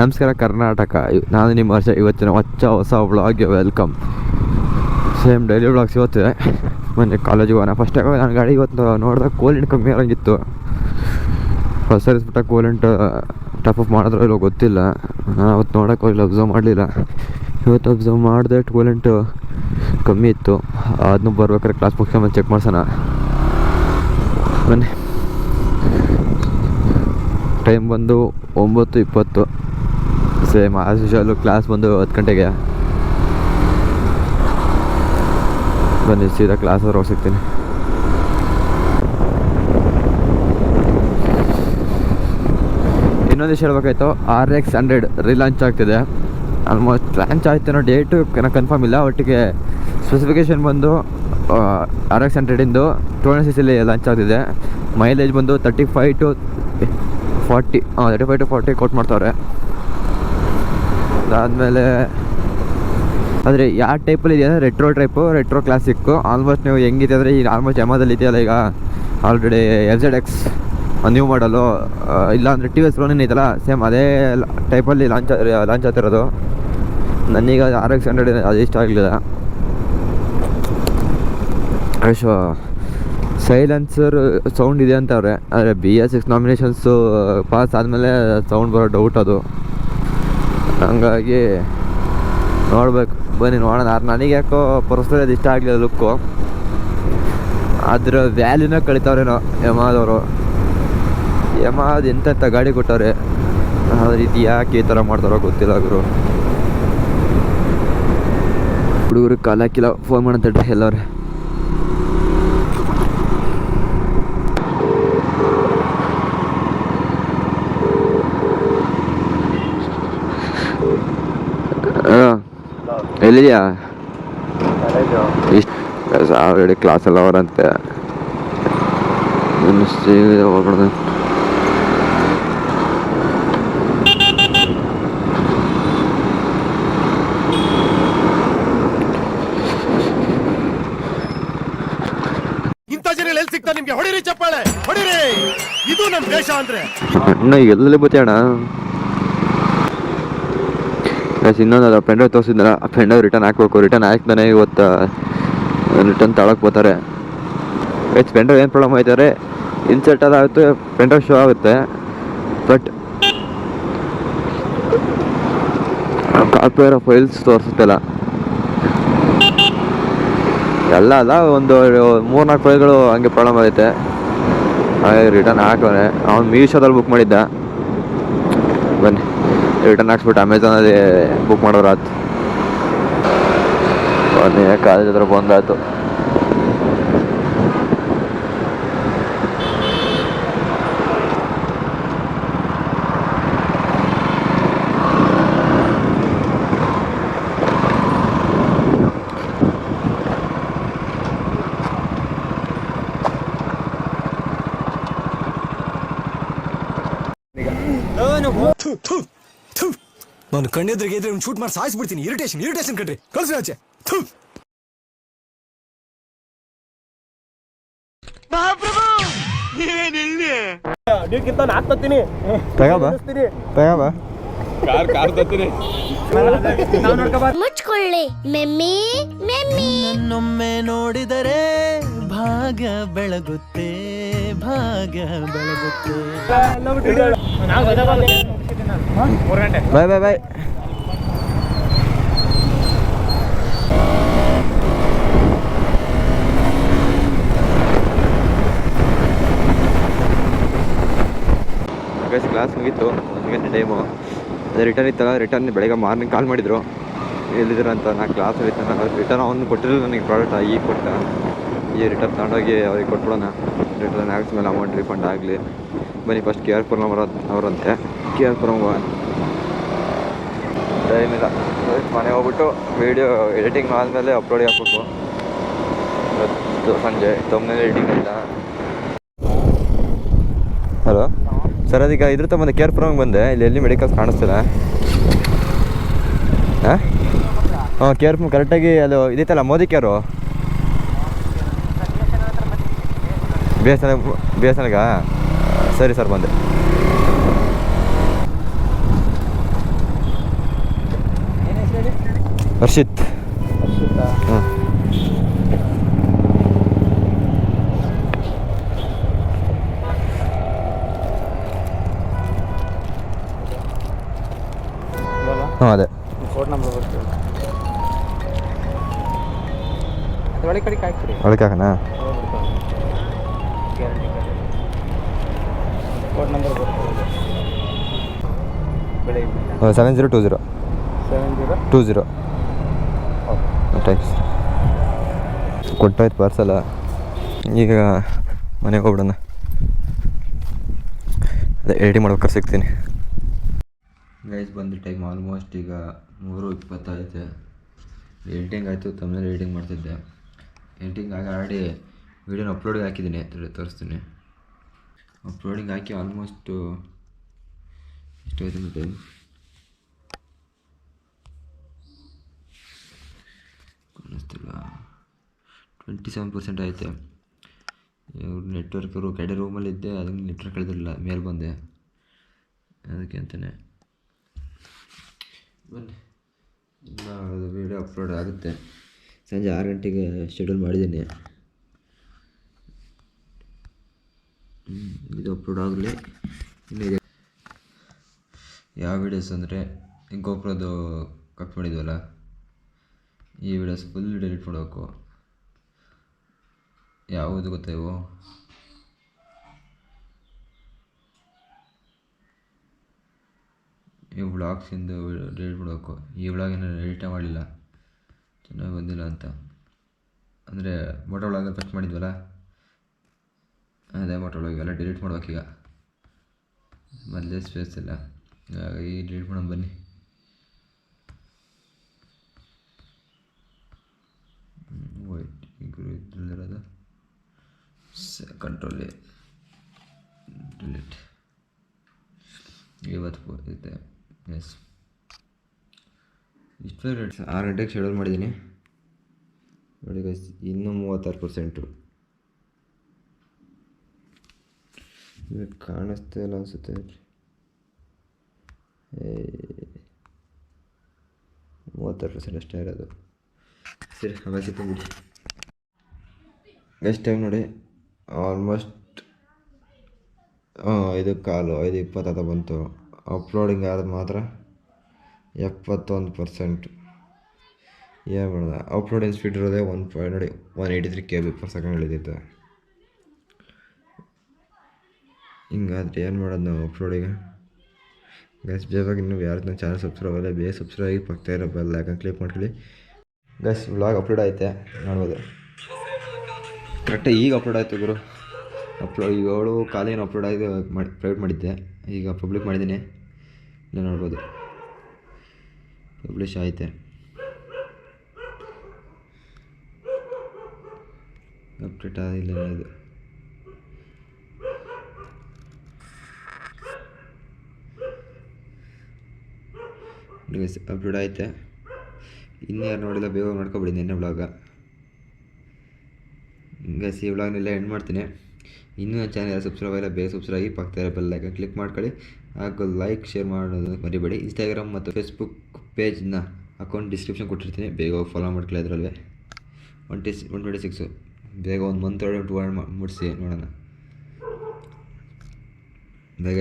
ನಮಸ್ಕಾರ, ಕರ್ನಾಟಕ. ನಾನು ನಿಮ್ಮ ವರ್ಷ, ಇವತ್ತಿನ ಹೊಚ್ಚ ಹೊಸ ವ್ಲಾಗ್ಗೆ ವೆಲ್ಕಮ್ ಸೇಮ್ ಡೈಲಿ ಬ್ಲಾಗ್ ಇವತ್ತು. ಮೊನ್ನೆ ಕಾಲೇಜಿಗೆ ಹೋಗೋಣ. ಫಸ್ಟ್ ನನ್ನ ಗಾಡಿ ಇವತ್ತು ನೋಡಿದಾಗ ಕೋಲಿಂಟ್ ಕಮ್ಮಿ ಆಗಿತ್ತು. ಹೊಸ ಬಿಟ್ಟ ಕೋಲಿಂಟ್ ಟಪ್ ಅಪ್ ಮಾಡಿದ್ರೋ ಇಲ್ಲೋ ಗೊತ್ತಿಲ್ಲ. ನಾನು ಅವತ್ತು ನೋಡೋಕೆ ಹೋಗಿಲ್ಲ ಅಬ್ಸರ್ವ್ ಮಾಡಲಿಲ್ಲ. ಇವತ್ತು ಅಬ್ಸರ್ವ್ ಮಾಡಿದೆ ಕೋಲಿಂಟು ಕಮ್ಮಿ ಇತ್ತು. ಅದನ್ನು ಬರ್ಬೇಕಾದ್ರೆ ಕ್ಲಾಸ್ ಮುಗಿಸ್ಕೊಂಬಂದು ಚೆಕ್ ಮಾಡ್ಸೋಣ. ಬನ್ನಿ. ಟೈಮ್ ಬಂದು ಒಂಬತ್ತು ಇಪ್ಪತ್ತು. ಸೇಮ್ ಆಸ್ ಯೂಶಲು ಕ್ಲಾಸ್ ಬಂದು ಹತ್ತು ಗಂಟೆಗೆ. ಬನ್ನಿ, ಸೀದಾ ಕ್ಲಾಸ್ ಹತ್ರ ಸಿಗ್ತೀನಿ. ಇನ್ನೊಂದು ವಿಷಯ ಹೇಳ್ಬೇಕಾಯ್ತು ಆರ್ ಎಕ್ಸ್ ಹಂಡ್ರೆಡ್ ರಿಲಾಂಚ್ ಆಗ್ತಿದೆ. ಆಲ್ಮೋಸ್ಟ್ ಲಾಂಚ್ ಆಯ್ತೇನೋ ಡೇಟು ಕನ್ಫರ್ಮ್ ಇಲ್ಲ, ಒಟ್ಟಿಗೆ ಸ್ಪೆಸಿಫಿಕೇಶನ್ ಬಂದು ಆರ್ ಎಕ್ಸ್ ಹಂಡ್ರೆಡಿಂದು ಟೂ ಸಿ ಸಿಲಿ ಲಾಂಚ್ ಆಗ್ತಿದೆ. ಮೈಲೇಜ್ ಬಂದು thirty five to forty thirty five to forty ಕೊಟ್ಟು ಮಾಡ್ತಾವ್ರೆ ಅದಾದಮೇಲೆ ಆದರೆ ಯಾವ ಟೈಪಲ್ಲಿ ಇದೆಯಾ ಅಂದರೆ retro type retro classic almost ನೀವು ಹೆಂಗಿದೆ ಅಂದರೆ ಈಗ ಆಲ್ಮೋಸ್ಟ್ ಎಮದಲ್ಲಿ ಇದೆಯಲ್ಲ ಈಗ? Already F Z X new ಮಾಡಲು ಇಲ್ಲ ಅಂದರೆ ಟಿ ವಿ ಎಸ್ ಇದೆಯಲ್ಲ ಸೇಮ್ ಅದೇ ಟೈಪಲ್ಲಿ ಲಾಂಚ್ ಲಾಂಚ್ ಆಗ್ತಿರೋದು. ನನಗೀಗ ಆರ್ ಎಕ್ಸ್ ಹಂಡ್ರೆಡ್ ಅದು ಇಷ್ಟ ಆಗಲಿಲ್ಲ. ಅಷ್ಟು ಸೈಲೆನ್ಸರ್ ಸೌಂಡ್ ಇದೆ ಅಂತವ್ರೆ. ಆದರೆ B S six nominations pass ಆದಮೇಲೆ ಸೌಂಡ್ ಬರೋ ಡೌಟ್ ಅದು. ಹಂಗಾಗಿ ನೋಡ್ಬೇಕು. ಬನ್ನಿ ನೋಡೋಣ. ಆದ್ರೆ ನನಗೆ ಯಾಕೋ ಪರ್ಸ್ನಲಿ ಅದು ಇಷ್ಟ ಆಗಲಿಲ್ಲ ಲುಕ್ಕು ಅದ್ರ ವ್ಯಾಲ್ಯೂನ ಕಳಿತಾವ್ರೇನೋ ಯಮಾದವರು ಯಮಾದ್ ಎಂತೆಂಥ ಗಾಡಿ ಕೊಟ್ಟವ್ರೆ? ಅದ್ರ ರೀತಿ ಯಾಕೆ ಈ ಥರ ಮಾಡ್ತಾರೋ ಗೊತ್ತಿಲ್ಲ ಗುರು. ಹುಡುಗರು ಕಾಲ ಹಾಕಿಲ್ಲ. ಫೋನ್ ಮಾಡಂತಡ್ರಿ ಎಲ್ಲವ್ರೆ. ಎಲ್ಲಿದ್ಯಾ ಇಷ್ಟು ಆಲ್ರೆಡಿ ಕ್ಲಾಸಲ್ಲಿ ಅವರಂತೆ. ಹೋಗ್ಬಿಡ್ದು ಇಂಥ ಜನ ಎಲ್ಲಿ ಸಿಗ್ತಾರೆ ನಿಮ್ಗೆ? ಹೊಡಿರಿ ಚಪ್ಪಾಳೆ ಹೊಡಿರಿ. ಇದು ನಮ್ ದೇಶ ಅಂದ್ರೆ. ಅಣ್ಣ ಎಲ್ಲೆಲ್ಲಿ ಬತ್ತಿ ಅಣ್ಣ? ಗೈಸ್ ಇನ್ನೊಂದು ಅದ್ರ ಫ್ರೆಂಡ್ ತೋರಿಸಿದ್ನಲ್ಲ, ಆ ಫ್ರೆಂಡ್ ರಿಟರ್ನ್ ಹಾಕ್ಬೇಕು ರಿಟರ್ನ್ ಹಾಕ್ತಾನೆ ಇವತ್ತು ರಿಟರ್ನ್ ತಳಕ್ಕೆ ಬರ್ತಾರೆ. ಗೈಸ್ ಫ್ರೆಂಡ್ ಏನು ಪ್ರಾಬ್ಲಮ್ ಆಯ್ತಾರೆ ಇನ್ಸರ್ಟ್ ಅದಾಗುತ್ತೆ ಫ್ರೆಂಡ್ ಶೋ ಆಗುತ್ತೆ. ಬಟ್ ಕಾಪಿಯರ್ ಫೈಲ್ಸ್ ತೋರಿಸುತ್ತಲ್ಲ. ಎಲ್ಲ ಅಲ್ಲ, ಒಂದು ಮೂರ್ನಾಲ್ಕು ಫೈಲ್ಗಳು ಹಂಗೆ ಪ್ರಾಬ್ಲಮ್ ಆಗೈತೆ ಹಾಗೆ ರಿಟರ್ನ್ ಹಾಕೋನೆ ಅವ್ನು ಮೀಶೋದಲ್ಲಿ ಬುಕ್ ಮಾಡಿದ್ದ. ಬನ್ನಿ. ರಿಟರ್ನ್ ಹಾಕ್ಸ್ಬಿಟ್ಟು ಅಮೆಝಾನಲ್ಲಿ ಬುಕ್ ಮಾಡೋರಾತು ಕಾಲೇಜ್ ಹತ್ರ ಬಂದಾಯ್ತು. ನಾನು ಕಣ್ಣೆದ್ರಿಗೆ ಇದ್ರೆ ಶೂಟ್ ಮಾಡಿ ಸಾಯಿಸ್ಬಿಡ್ತೀನಿ. ಇರಿಟೇಷನ್ ಇರಿಟೇಷನ್ ಕಣ್ರಿ. ಕಳ್ಸಿ ಆಚೆ. ನೀವ್ಕಿಂತ ನಾಕ್ ತತ್ತೀನಿ. ತಗೋಬ. ತಗೋಬ. ಮುಚ್ಕೊಳ್ಳಿ. ಮೆಮ್ಮಿ ಮೆಮ್ಮಿ. ನನ್ನೊಮ್ಮೆ ನೋಡಿದರೆ ಭಾಗ್ಯ ಬೆಳಗುತ್ತೆ ಭಾಗ ಬೆಳಗುತ್ತೆ. ಬಾಯ್ ಬಾಯ್ ಬಾಯ್. ಕ್ಲಾಸ್ ಮುಗೀತು. ಒಂದು ಗಂಟೆ ಟೈಮು ಅದೇ ರಿಟರ್ನ್ ಇತ್ತಲ್ಲ ರಿಟರ್ನ್ ಬೆಳಗ್ಗೆ ಮಾರ್ನಿಂಗ್ ಕಾಲ್ ಮಾಡಿದ್ರು. ಎಲ್ಲಿದ್ದೀರ ಅಂತ ನಾ ಕ್ಲಾಸಲ್ಲಿ ಇತ್ತು ನಾನು ರಿಟರ್ನ್ ಅವ್ನು ಕೊಟ್ಟಿರಲಿಲ್ಲ ನನಗೆ ಪ್ರಾಡಕ್ಟ್ ಈಗ ಕೊಟ್ಟ. ಈ ರಿಟರ್ನ್ ತಗೊಂಡೋಗಿ ಅವ್ರಿಗೆ ಕೊಟ್ಬಿಡೋಣ. ರಿಟರ್ನ್ ಹಾಕ್ಸ್ಮೇಲೆ ಅಮೌಂಟ್ ರೀಫಂಡ್ ಆಗಲಿ. ಬನ್ನಿ ಫಸ್ಟ್ ಕೆ ಆರ್ ಪುರಂ ಅವರ ಅವರಂತೆ. ಕೆ ಆರ್ ಪುರಂ ಟೈಮ್ ಇಲ್ಲ ಮನೆ ಹೋಗ್ಬಿಟ್ಟು ವೀಡಿಯೋ ಎಡಿಟಿಂಗ್ ಆದಮೇಲೆ ಅಪ್ಲೋಡ್ ಹಾಕ್ಬೇಕು ಇವತ್ತು ಸಂಜೆ. ತಮ್ಮನೇ ಎಡಿಟಿಂಗ್ ಇಲ್ಲ. ಹಲೋ ಸರ್, ಅದೀಗ ಇದ್ರ ತಗೊಂಬಂದೆ ಕೇರ್ ಪುರಮ್ಗೆ ಬಂದೆ. ಇಲ್ಲಿ ಎಲ್ಲಿ ಮೆಡಿಕಲ್ಸ್ ಕಾಣಿಸ್ತಿಲ್ಲ. ಹಾಂ? ಕೆ ಆರ್ ಪುರಂ ಕರೆಕ್ಟಾಗಿ ಅದು ಇದೈತಲ್ಲ, Modi care B S N B S ಎನ್ಗಾ ಸರಿ ಸರ್ ಬಂದೆ. ಹರ್ಷಿತ್. ಹಾಂ ಹಾಂ ಅದೇ. ಫೋನ್ ನಂಬರ್ ಬರ್ತದೆ ಒಳಗೆ ಕಡೆಗೆ code number seven zero two zero seven zero two zero thanks ಕೊಟ್ಟಾಯ್ತು ಪಾರ್ಸಲ ಈಗ ಮನೆಗೆ ಹೋಗ್ಬಿಡೋಣ. ಅದೇ ಎಡಿಟಿಂಗ್ ಮಾಡ್ಬೇಕಾದ್ರೆ ಸಿಗ್ತೀನಿ. ಗೈಸ್ ಬಂದು ಟೈಮ್ ಆಲ್ಮೋಸ್ಟ್ ಈಗ ಮೂರು ಇಪ್ಪತ್ತೈತೆ ಎಡಿಟಿಂಗ್ ಆಯಿತು ತಮ್ಮಲ್ಲಿ ಎಡಿಟಿಂಗ್ ಮಾಡ್ತಿದ್ದೆ. ಎಡಿಟಿಂಗ್ ಆಗಿ ಆಲ್ರೆಡಿ ವೀಡಿಯೋನ ಅಪ್ಲೋಡಿಗೆ ಹಾಕಿದ್ದೀನಿ ತೋರಿ- ತೋರಿಸ್ತೀನಿ. ಅಪ್ಲೋಡಿಂಗ್ ಹಾಕಿ ಆಲ್ಮೋಸ್ಟು ಎಷ್ಟು ಟೈಮ್ ಕಾಣಿಸ್ತಿಲ್ಲ. ಟ್ವೆಂಟಿ ಸೆವೆನ್ ಪರ್ಸೆಂಟ್ ಆಯಿತು ಇವ್ರು ನೆಟ್ವರ್ಕರು ಕಡೆ ರೂಮಲ್ಲಿದ್ದೆ ಅದಕ್ಕೆ ನೆಟ್ವರ್ಕ್ ಕಳೆದಿರಲಿಲ್ಲ, ಮೇಲೆ ಬಂದೆ. ಅದಕ್ಕೆ ಅಂತಲೇ ಬನ್ನಿ. ವೀಡಿಯೋ ಅಪ್ಲೋಡ್ ಆಗುತ್ತೆ. ಸಂಜೆ ಆರು ಗಂಟೆಗೆ ಶೆಡ್ಯೂಲ್ ಮಾಡಿದ್ದೀನಿ. ಇದು ಅಪ್ಲೋಡ್ ಆಗಲಿ. ಯಾವ ವೀಡಿಯೋಸ್ ಅಂದರೆ ಗೋಪುರದ್ದು ಕಟ್ ಮಾಡಿದ್ವಲ್ಲ, ಈ ವಿಡಿಯೋಸ್ ಫುಲ್ ಡಿಲೀಟ್ ಮಾಡಬೇಕು. ಯಾವುದು ಗೊತ್ತಾ ಈ ವ್ಲಾಗ್ಸಿಂದು ಡಿಲೀಟ್ ಮಾಡಬೇಕು. ಈ ವ್ಲಾಗಿನ ಎಡಿಟೇ ಮಾಡಲಿಲ್ಲ ಚೆನ್ನಾಗಿ ಬಂದಿಲ್ಲ ಅಂತ. ಅಂದರೆ ಮೋಟೋ ಒಳಗೆ ಕಟ್ ಮಾಡಿದ್ವಲ್ಲ? ಅದೇ ಮಾಡೋಳು ಇವೆಲ್ಲ ಡಿಲೀಟ್ ಮಾಡ್ಬೇಕೀಗ ಮೊದಲೇ ಸ್ಪೇಸ್ ಇಲ್ಲ. ಹಾಗಾಗಿ ಡಿಲೀಟ್ ಮಾಡೋಣ ಬನ್ನಿ. ವೈಟ್ ಗುರು ಇದ್ರಲ್ಲಿರೋದು? ಕಂಟ್ರೋಲ್ ಡಿಲೀಟ್ ಇವತ್ತು ಇದೆ. ಎಸ್ ಇಷ್ಟು ಆರು ಗಂಟೆಗೆ ಶೆಡ್ಯೂಲ್ ಮಾಡಿದ್ದೀನಿ. ನೋಡಿ ಗೈಸ್ ಇನ್ನೂ ಮೂವತ್ತಾರು ಪರ್ಸೆಂಟು ಇವಾಗ ಕಾಣಿಸ್ತಾ ಇಲ್ಲ ಅನಿಸುತ್ತೆ ಮೂವತ್ತಾರು ಪರ್ಸೆಂಟ್ ಅಷ್ಟೇ ಇರೋದು. ಸರಿ, ಆಮೇಲೆ ಸಿಕ್ಕೊಂಬಿಡಿ ನೆಕ್ಸ್ಟ್ ಟೈಮ್ ನೋಡಿ ಆಲ್ಮೋಸ್ಟ್ ಐದು ಕಾಲು, ಐದು ಇಪ್ಪತ್ತಾದ ಬಂತು. ಅಪ್ಲೋಡಿಂಗ್ ಆದ ಮಾತ್ರ ಎಪ್ಪತ್ತೊಂದು ಪರ್ಸೆಂಟ್ ಏನು ಮಾಡೋದ? ಅಪ್ಲೋಡಿಂಗ್ ಸ್ಪೀಡ್ ಇರೋದೇ ಒನ್ ಪಾಯಿಂಟ್ ನೋಡಿ one eighty three K B per second ಇಳಿದಿತ್ತು ಹಿಂಗಾದ್ರೆ ಏನು ಮಾಡೋದು ನಾವು ಅಪ್ಲೋಡಿಗೆ? ಗಸ್ ಬೇಗ ಇನ್ನೂ ಯಾರು ನನ್ನ ಚಾನಲ್ ಸಬ್ಸ್ಕ್ರೈಬ್ ಆಗಲ್ಲ ಬೇಗ ಸಬ್ಸ್ಕ್ರೈಬ್ ಆಗಿ ಪಕ್ಕ ಇರೋ ಬೆಲ್ ಯಾಕಂದ್ರೆ ಕ್ಲಿಕ್ ಮಾಡ್ಕೊಳ್ಳಿ. ಗಸ್ ವ್ಲಾಗ್ ಅಪ್ಲೋಡ್ ಆಯ್ತೆ ನೋಡ್ಬೋದು. ಕರೆಕ್ಟಾಗಿ ಈಗ ಅಪ್ಲೋಡ್ ಆಯಿತು ಗುರು. ಅಪ್ಲೋಡ್ ಈಗ ಏಳು ಕಾಲೇನು ಅಪ್ಲೋಡ್ ಆಗಿ ಮಾಡಿ ಪ್ರೈವೇಟ್ ಮಾಡಿದ್ದೆ. ಈಗ ಪಬ್ಲಿಕ್ ಮಾಡಿದ್ದೀನಿ. ಇಲ್ಲ ನೋಡ್ಬೋದು. ಪಬ್ಲಿಷ್ ಆಯ್ತೆ. ಅಪ್ಡೇಟ್ ಆಗಿಲ್ಲ ಇದು. ಅಪ್ಲೋಡ್ ಆಯ್ತೆ. ಇನ್ನು ಯಾರು ನೋಡಿಲ್ಲ, ಬೇಗ ಮಾಡ್ಕೊಬಿಡಿ ನಿನ್ನೆ ಬ್ಲಾಗ ಗೈಸ್ ಈ ವ್ಲಾಗ್ನೆಲ್ಲ ಎಂಡ್ ಮಾಡ್ತೀನಿ. ಇನ್ನೂ ನನ್ನ ಚಾನಲ್ ಸಬ್ಸ್ಕ್ರೈಬ್ ಆಗಿಲ್ಲ, ಬೇಗ ಸಬ್ಸ್ಕ್ರೈಬ್ ಆಗಿ ಪಕ್ಕದ ಬೆಲ್ ಲೈಕ್ ಕ್ಲಿಕ್ ಮಾಡ್ಕೊಳ್ಳಿ. ಹಾಗೂ ಲೈಕ್ ಶೇರ್ ಮಾಡೋದು ಮರಿಬೇಡಿ. ಇನ್ಸ್ಟಾಗ್ರಾಮ್ ಮತ್ತು ಫೇಸ್ಬುಕ್ ಪೇಜ್ನ ಅಕೌಂಟ್ ಡಿಸ್ಕ್ರಿಪ್ಷನ್ ಕೊಟ್ಟಿರ್ತೀನಿ. ಬೇಗ ಫಾಲೋ ಮಾಡ್ಕೊಳ್ಳಿ ಅದರಲ್ಲೇ. One T one twenty six ಬೇಗ ಒಂದು ಮಂತ್ ಒಳಗೆ ಟೂ ಹಂಡ್ರೆಡ್ ಮುಡಿಸಿ ನೋಡೋಣ. ಬೇಗ